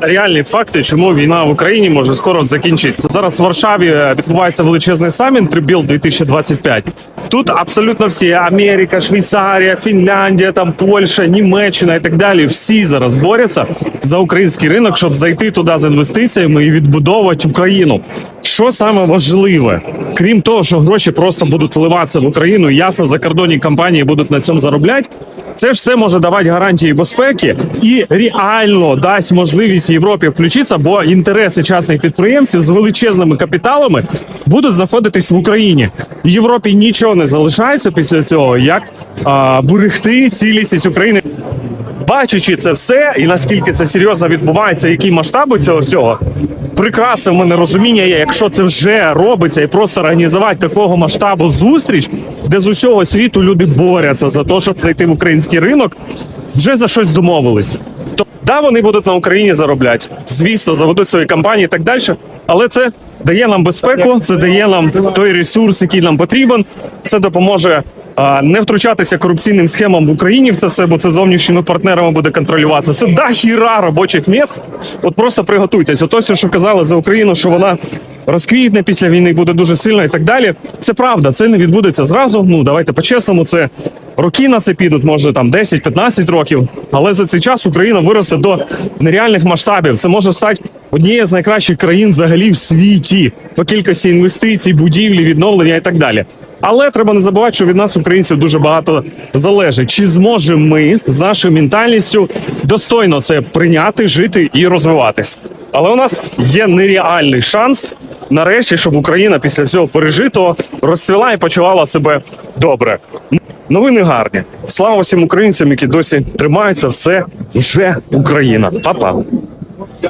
реальні факти, чому війна в Україні може скоро закінчитися. Зараз в Варшаві е, відбувається величезний саміт Rebuild 2025. Тут абсолютно всі Америка, Швейцарія, Фінляндія, там Польща, Німеччина і так далі. Всі зараз борються за український ринок, щоб зайти туди з інвестиціями і відбудовувати Україну. Що саме важливе, крім того, що гроші просто будуть вливатися в Україну, ясно, закордонні компанії будуть на цьому заробляти. Це все може давати гарантії безпеки і реально дасть можливість Європі включитися, бо інтереси частних підприємців з величезними капіталами будуть знаходитись в Україні. Європі нічого не залишається після цього, як а, берегти цілісність України. Бачачи це все, і наскільки це серйозно відбувається, які масштаби цього всього, прекрасне в мене розуміння є, якщо це вже робиться, і просто організувати такого масштабу зустріч, де з усього світу люди борються за те, щоб зайти в український ринок, вже за щось домовились. То да, вони будуть на Україні заробляти, звісно, заведуть свої компанії і так далі. Але це дає нам безпеку, це дає нам той ресурс, який нам потрібен. Це допоможе не втручатися корупційним схемам в Україні в це все, бо це зовнішніми партнерами буде контролюватися. Це да хіра робочих місць. От просто приготуйтесь. Ото все, що казали за Україну, що вона розквітне після війни, буде дуже сильна і так далі. Це правда, це не відбудеться зразу. Ну давайте по-чесному, це роки на це підуть, може там 10-15 років. Але за цей час Україна виросте до нереальних масштабів. Це може стати однією з найкращих країн взагалі в світі по кількості інвестицій, будівлі, відновлення і так далі. Але треба не забувати, що від нас, українців, дуже багато залежить. Чи зможемо ми з нашою ментальністю достойно це прийняти, жити і розвиватись? Але у нас є нереальний шанс нарешті, щоб Україна після всього пережитого розцвіла і почувала себе добре. Новини гарні. Слава всім українцям, які досі тримаються. Все вже Україна. Па-па.